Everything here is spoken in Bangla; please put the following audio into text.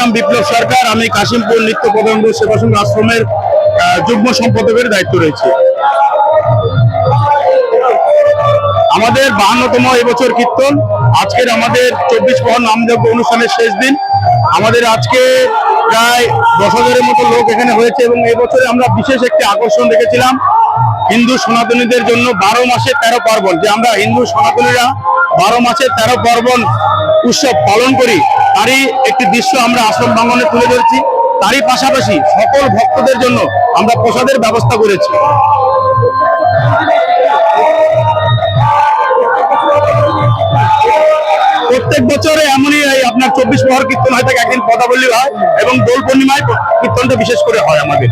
নাম বিপ্লব সরকার, আমি কাশিমপুর নিত্য পদঙ্গ সেবা সংঘ আশ্রমের যুগ্ম সম্পাদকের দায়িত্ব রয়েছে। আমাদের বাহান্নতম এবছর কীর্তন, আজকের আমাদের চব্বিশ প্রহর নামযজ্ঞ অনুষ্ঠানের শেষ দিন। আমাদের আজকে প্রায় দশ হাজারের মতো লোক এখানে হয়েছে এবং এবছরে আমরা বিশেষ একটি আকর্ষণ রেখেছিলাম হিন্দু সনাতনীদের জন্য বারো মাসে তেরো পার্বণ, যে আমরা হিন্দু সনাতনীরা বারো মাসে তেরো পার্বণ উৎসব পালন করি। তারই একটি দৃশ্য আমরা আশ্রম প্রাঙ্গনে তুলে ধরেছি। তারই পাশাপাশি সকল ভক্তদের জন্য আমরা প্রসাদের ব্যবস্থা করেছি। প্রত্যেক বছরে এমনই আপনার চব্বিশ প্রহর কীর্তন হয় থাকে একদিন পদাবলী হয় এবং দোল পূর্ণিমায় কীর্তনটা বিশেষ করে হয় আমাদের।